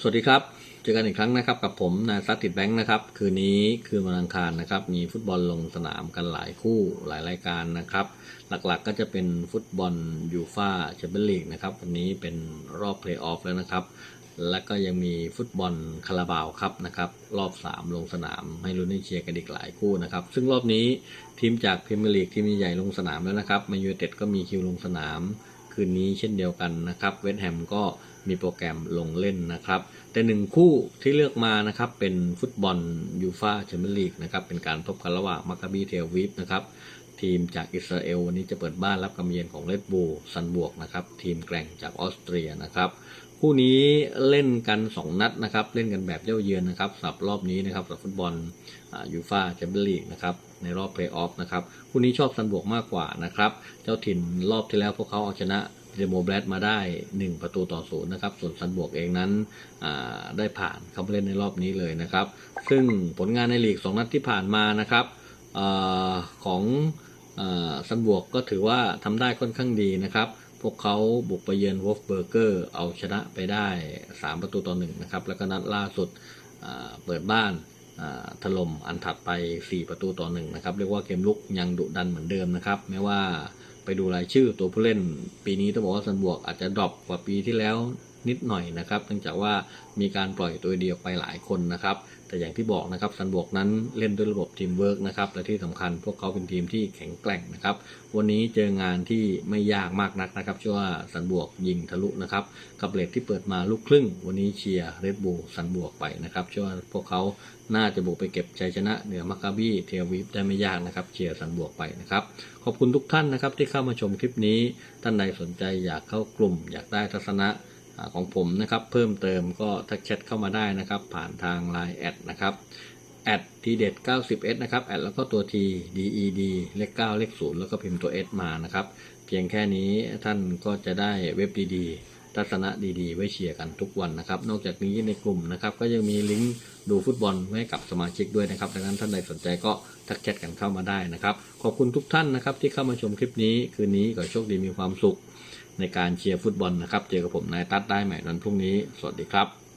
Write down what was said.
สวัสดีครับ เจอกันอีกครั้งนะครับ กับผมนายซัตติดแบงค์นะครับ คืนนี้คืนวันอังคารนะครับ มีฟุตบอลลงสนามกันหลายคู่หลายรายการนะครับ หลักๆก็จะเป็นฟุตบอลยูฟาแชมเปี้ยนลีกนะครับ วันนี้เป็นรอบเพลย์ออฟแล้วนะครับ และก็ยังมีฟุตบอลคาราบาวครับนะครับ รอบ 3 ลงสนามให้ลุ้นให้เชียร์กันอีกหลายคู่นะครับ ซึ่งรอบนี้ทีมจากพรีเมียร์ลีกทีมใหญ่ลงสนามแล้วนะครับมายูเต็ดก็มีคิวลงสนาม คืนนี้เช่นเดียวกันนะครับ เวสต์แฮมก็ มีโปรแกรมลงเล่นนะครับ แต่หนึ่งคู่ที่เลือกมานะครับเป็นฟุตบอลยูฟาแชมเปี้ยนลีกนะครับเป็นการพบกันระหว่างมักกะบีเทลวิฟนะครับทีมจากอิสราเอลวันนี้จะเปิดบ้านรับกำเยือนของเลดบูซันบวกนะครับทีมแกร่งจากออสเตรียนะครับคู่นี้เล่นกัน 2 นัดนะครับเล่นกันแบบเย้าเยือนนะครับสำหรับรอบนี้นะครับสำหรับฟุตบอลยูฟาแชมเปี้ยนลีกนะครับในรอบเพลย์ออฟนะครับคู่นี้ชอบซันบวกมากกว่านะครับเจ้าถิ่นรอบที่แล้วพวกเขาเอาชนะ เดโมแบลดมาได้ 1 ประตูต่อศูนย์นะครับ ส่วนซันบวกเองนั้นได้ผ่านเข้ามาเล่นในรอบนี้เลยนะครับ ซึ่งผลงานในลีก 2 นัดที่ผ่านมานะครับอของซันบวกก็ถือว่าทำได้ค่อนข้างดีนะครับพวกเขาบุกไปเยือนวอฟเบอร์เกอร์เอาชนะไปได้ 3 ประตูต่อ1นะครับ แล้วก็นัดล่าสุดเปิดบ้านถล่มอันถัดไป 4 ประตูต่อ1นะครับ เรียกว่าเกมลุกยังดุดันเหมือนเดิมนะครับ แม้ว่า ไปดูรายชื่อตัวผู้เล่น ปีนี้ต้องบอกว่าซันบวกอาจจะดรอปกว่าปีที่แล้วนิดหน่อยนะครับ เนื่องจากว่ามีการปล่อยตัวเดียวไปหลายคนนะครับ แต่อย่างที่บอกนะครับซันบวกนั้นเล่นด้วยระบบทีมเวิร์กนะครับและที่สำคัญพวกเขาเป็นทีมที่แข็งแกร่งนะครับ วันนี้เจองานที่ไม่ยากมากนักนะครับเชื่อว่าซันบวกยิงทะลุนะครับกับเลทที่เปิดมาลูกครึ่ง วันนี้เชียร์เรดบูลซันบวกไปนะครับเชื่อว่าพวกเขาน่าจะบุกไปเก็บชัยชนะเหนือมักกาบี้เทวิฟได้ไม่ยากนะครับเชียร์ซันบวกไปนะครับขอบคุณทุกท่านนะครับที่เข้ามาชมคลิปนี้ท่านใดสนใจอยากเข้ากลุ่ม อยากได้ทัศนะ ของผมนะครับ เพิ่มเติมก็ทักแชทเข้ามาได้นะครับ ผ่านทาง Line แอดนะครับแอดทีเด็ด 90s นะครับแอดแล้วก็ตัว T DED เลข9เลข0แล้วก็พิมพ์ตัว S มานะครับ เพียงแค่นี้ท่านก็จะได้เว็บดีๆทัศนะดีๆ ไว้เชียร์กันทุกวันนะครับ นอกจากนี้ในกลุ่มนะครับ ก็ยังมีลิงก์ดูฟุตบอลไว้ให้กับสมาชิกด้วยนะครับดังนั้นท่านใดสนใจก็ทักแชทกันเข้ามาได้นะครับ ขอบคุณทุกท่านนะครับที่เข้ามาชมคลิปนี้คืนนี้ขอโชคดีมีความสุข ในการเชียร์ฟุตบอลนะครับ เจอกับผมนายตัดได้ใหม่วันพรุ่งนี้ สวัสดีครับ